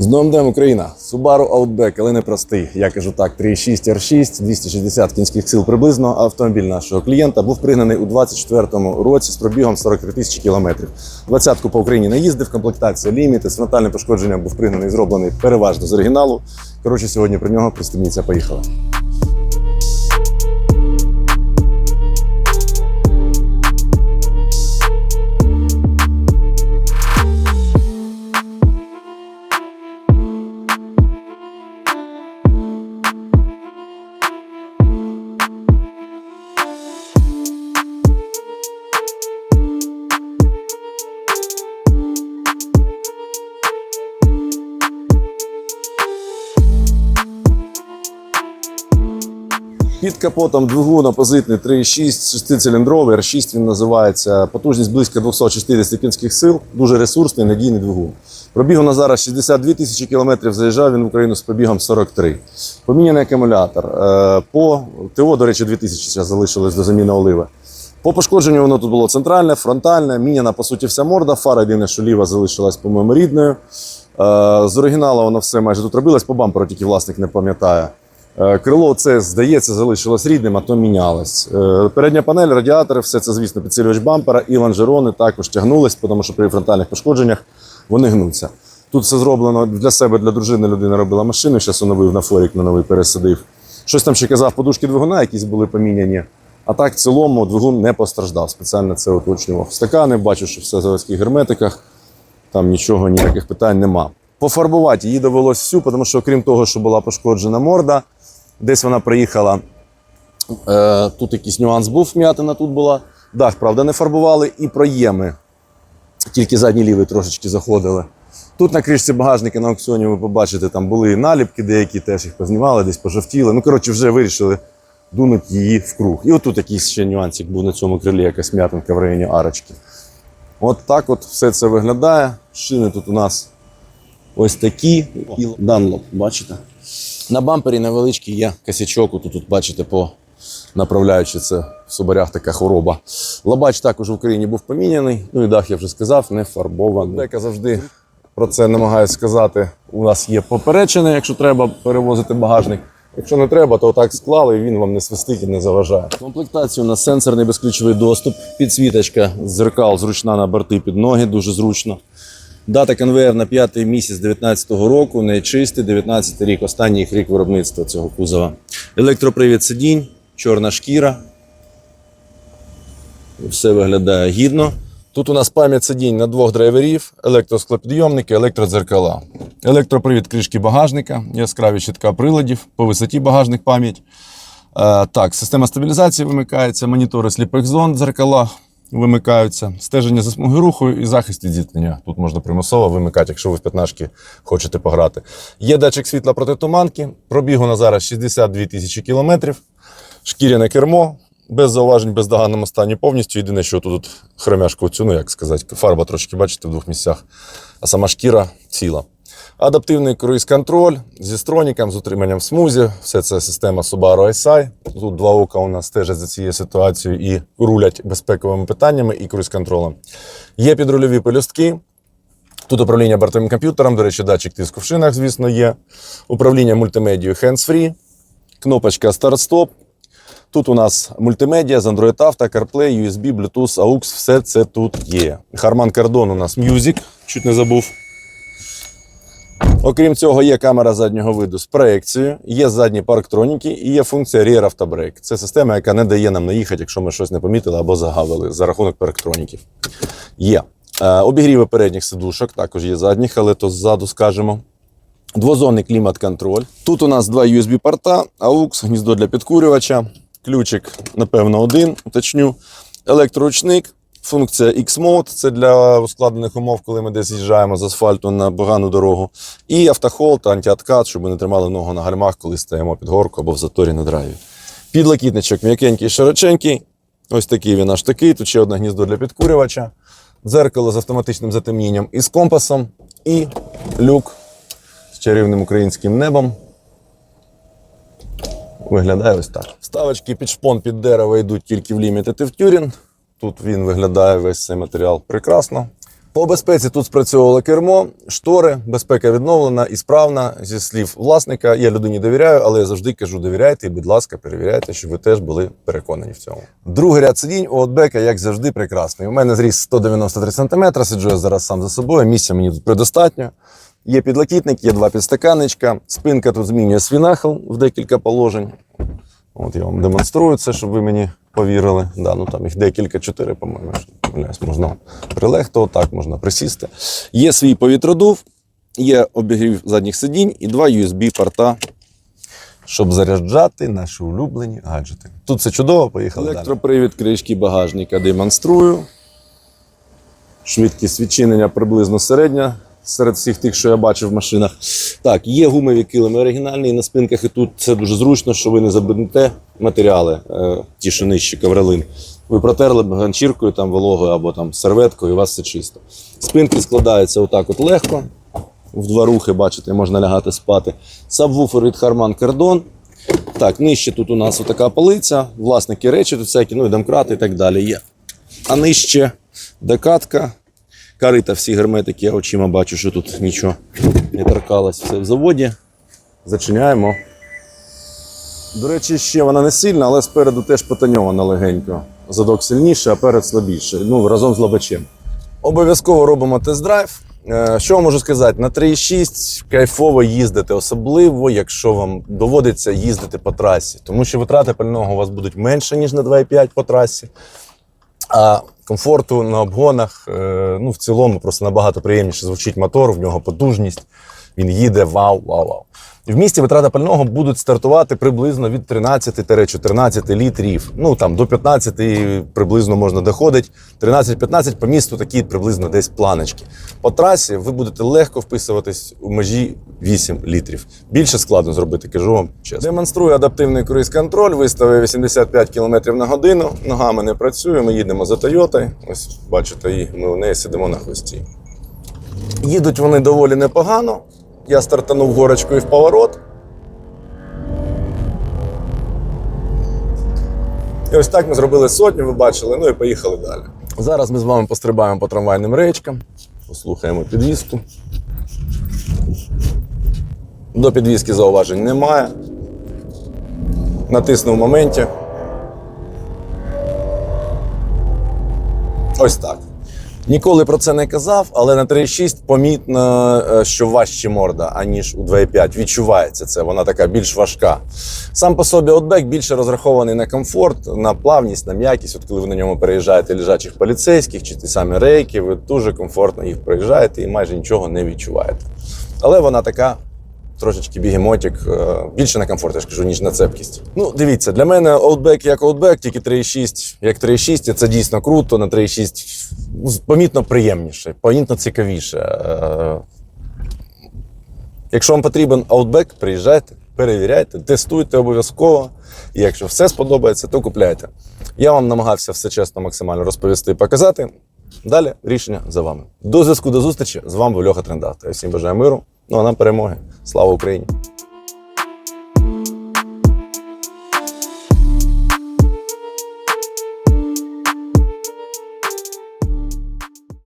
З новим днем Україна! Subaru Outback, але не простий. Я кажу так, 3.6 R6, 260 кінських сил приблизно. Автомобіль нашого клієнта був пригнаний у 24-му році з пробігом 43 тисячі кілометрів. Двадцятку по Україні не їздив, комплектація ліміти, з пошкодження був пригнаний зроблений переважно з оригіналу. Коротше, сьогодні про нього пристебніться, поїхали. Під капотом двигун опозитний 3.6, шестициліндровий, R6 він називається. Потужність близько 260 кінських сил, дуже ресурсний, надійний двигун. Пробіг на зараз 62 тисячі кілометрів, заїжджав він в Україну з пробігом 43. Поміняний акумулятор. Е, По ТО, до речі, 2000 зараз залишилось до заміни оливи. По пошкодженню воно тут було центральне, фронтальне, міняна по суті вся морда, фара єдине, що ліва залишилась, по-моєму, рідною. Е, З оригіналу воно все майже тут робилось, по бамперу тільки власник не пам'ятає. Е, Крило це, здається, залишилось рідним, а то мінялось. Е, Передня панель, радіатори, все це, звісно, підсилювач бампера і лонжерони також тягнулись, тому що при фронтальних пошкодженнях вони гнуться. Тут все зроблено для себе, для дружини людина робила машину, зараз оновив на форік на новий пересадив. Щось там ще казав, подушки двигуна якісь були поміняні. А так, в цілому, двигун не постраждав. Спеціально це уточнював. Стакани, бачу, що все в заводських герметиках. Там нічого, ніяких питань нема. Пофарбувати її довелось всю, тому що, окрім того, що була пошкоджена морда, десь вона приїхала. Е, тут якийсь нюанс був, вм'ятина тут була. Дах, правда, не фарбували, і проєми. Тільки задній лівий трошечки заходили. Тут на кришці багажника на аукціоні ви побачите, там були наліпки, деякі теж їх познімали, десь пожовтіли. Ну, коротше, вже вирішили дунути її в круг. І отут якийсь ще нюансик був на цьому крилі, якась м'ятинка в районі арочки. От так от все це виглядає. Шини тут у нас ось такі. Данлоп, бачите? На бампері невеличкий є косячок. Тут, тут бачите, по направляючи це в соборях така хвороба. Лабач також в Україні був поміняний. Ну і дах я вже сказав, не фарбований. Дека завжди про це намагаюся сказати. У нас є поперечення, якщо треба перевозити багажник. Якщо не треба, то так склали, і він вам не свистить і не заважає. У нас сенсорний безключовий доступ, підсвіточка зеркал зручна на борти під ноги, дуже зручно. Дата конвейер на п'ятий місяць 19-го року, не чистий, 19 рік, останній рік виробництва цього кузова. Електропривід сидінь, чорна шкіра. Все виглядає гідно. Тут у нас пам'ять сидінь на двох драйверів, електросклопідйомники, електродзеркала. Електропривід кришки багажника, яскраві щитка приладів, по висоті багажник пам'ять. Е, так, система стабілізації вимикається, монітори сліпих зон, дзеркала вимикаються, стеження за смуги руху і захист від. Тут можна примусово вимикати, якщо ви в п'ятнашки хочете пограти. Є датчик світла проти туманки, пробігу на зараз 62 тисячі кілометрів, шкіряне кермо, без зауважень, без доганному стані повністю. Єдине, що тут хромяшку цю, ну як сказати, фарба трошки, бачите, в двох місцях, а сама шкіра ціла. Адаптивний круїз-контроль зі строніком, з утриманням смузі. Все це система Subaru SI. Тут два ока у нас стежать за цією ситуацією і рулять безпековими питаннями і круїз-контролем. Є підрульові пелюстки. Тут управління бортовим комп'ютером, до речі, датчик тиску в шинах, звісно, є. Управління мультимедією hands-free, кнопочка старт-стоп. Тут у нас мультимедіа з Android Auto, CarPlay, USB, Bluetooth, AUX, все це тут є. Harman Kardon у нас Music, чуть не забув. Окрім цього, є камера заднього виду з проекцією, є задні парктроніки і є функція Rear Auto. Це система, яка не дає нам наїхати, якщо ми щось не помітили або загавили за рахунок парктроніків. Є. Е, обігріви передніх сидушок, також є задніх, але то ззаду скажемо. Двозонний клімат-контроль. Тут у нас два USB-порта, AUX, гніздо для підкурювача, ключик, напевно, один, уточню. Електроручник, функція X-Mode, це для ускладнених умов, коли ми десь з'їжджаємо з асфальту на погану дорогу. І автохолд, антиоткат, щоб ми не тримали ногу на гальмах, коли стоїмо під горку або в заторі на драйві. Підлокітничок м'якенький, широченький. Ось такий він аж такий. Тут ще одне гніздо для підкурювача. Дзеркало з автоматичним затемнінням і з компасом. І люк з чарівним українським небом. Виглядає ось так. Вставочки під шпон під дерево йдуть тільки в Limited і в Turing. Тут він виглядає весь цей матеріал прекрасно. По безпеці тут спрацьовувало кермо, штори, безпека відновлена і справна. Зі слів власника, я людині довіряю, але я завжди кажу: довіряйте і, будь ласка, перевіряйте, щоб ви теж були переконані в цьому. Другий ряд сидінь у Outback, як завжди, прекрасний. У мене зріс 193 см, сиджу я зараз сам за собою. Місця мені тут предостатньо. Є підлокітник, є два підстаканничка. Спинка тут змінює свій нахил в декілька положень. От я вам демонструю це, щоб ви мені повірили. Да, ну там їх декілька, чотири, по-моєму. Можна прилегти отак, можна присісти. Є свій повітродув, є обігрів задніх сидінь і два USB-порта, щоб заряджати наші улюблені гаджети. Тут все чудово, поїхали. Електропривід кришки багажника демонструю. Швидкість відчинення приблизно середня серед всіх тих, що я бачив в машинах. Так, є гумові килими оригінальні на спинках, і тут це дуже зручно, що ви не забудете матеріали, е, ті, що нижчі ковролин. Ви протерли б ганчіркою, там вологою або там серветкою, і у вас все чисто. Спинки складаються отак от легко. В два рухи, бачите, можна лягати спати. Сабвуфер від Harman Kardon. Так, нижче тут у нас отака полиця, власники речі, тут всякі, ну і домкрати і так далі є. А нижче декатка, карита, всі герметики, я очима бачу, що тут нічого не торкалось. Все в заводі. Зачиняємо. До речі, ще вона не сильна, але спереду теж потоньована легенько. Задок сильніше, а перед слабіше. Ну, разом з лобачем. Обов'язково робимо тест-драйв. Е, Що можу сказати? На 3,6 кайфово їздити, особливо, якщо вам доводиться їздити по трасі, тому що витрати пального у вас будуть менше, ніж на 2,5 по трасі. А комфорту на обгонах, е, ну, в цілому, просто набагато приємніше звучить мотор, в нього потужність. Він їде вау, вау, вау. В місті витрати пального будуть стартувати приблизно від 13-14 літрів. Ну там до 15 приблизно можна доходити. 13-15 по місту такі приблизно десь планочки. По трасі ви будете легко вписуватись у межі 8 літрів. Більше складно зробити, кажу вам чесно. Демонструю адаптивний круїз-контроль, виставив 85 км на годину. Ногами не працює. Ми їдемо за Тойотою. Ось бачите, ми у неї сидимо на хвості. Їдуть вони доволі непогано. Я стартанув горочкою в поворот. І ось так ми зробили сотню, ви бачили, ну і поїхали далі. Зараз ми з вами пострибаємо по трамвайним речкам, послухаємо підвіску. До підвіски зауважень немає. Натиснув в моменті. Ось так. Ніколи про це не казав, але на 3.6 помітно, е, що важче морда, аніж у 2.5. Відчувається це, вона така більш важка. Сам по собі Outback більше розрахований на комфорт, на плавність, на м'якість. От коли ви на ньому переїжджаєте лежачих поліцейських чи ті самі рейки, ви дуже комфортно їх проїжджаєте і майже нічого не відчуваєте. Але вона така трошечки бігемотик, е, більше на комфорт, я ж кажу, ніж на цепкість. Ну, дивіться, для мене Outback як Outback, тільки 3.6, як 3.6, і це дійсно круто. На 3.6 ну, помітно приємніше, помітно цікавіше. Е, Якщо вам потрібен Outback, приїжджайте, перевіряйте, тестуйте обов'язково. І якщо все сподобається, то купляйте. Я вам намагався все чесно максимально розповісти і показати. Далі рішення за вами. До зв'язку, до зустрічі. З вами був Льоха Трендавто. Я всім бажаю миру. Ну а нам перемоги. Слава Україні!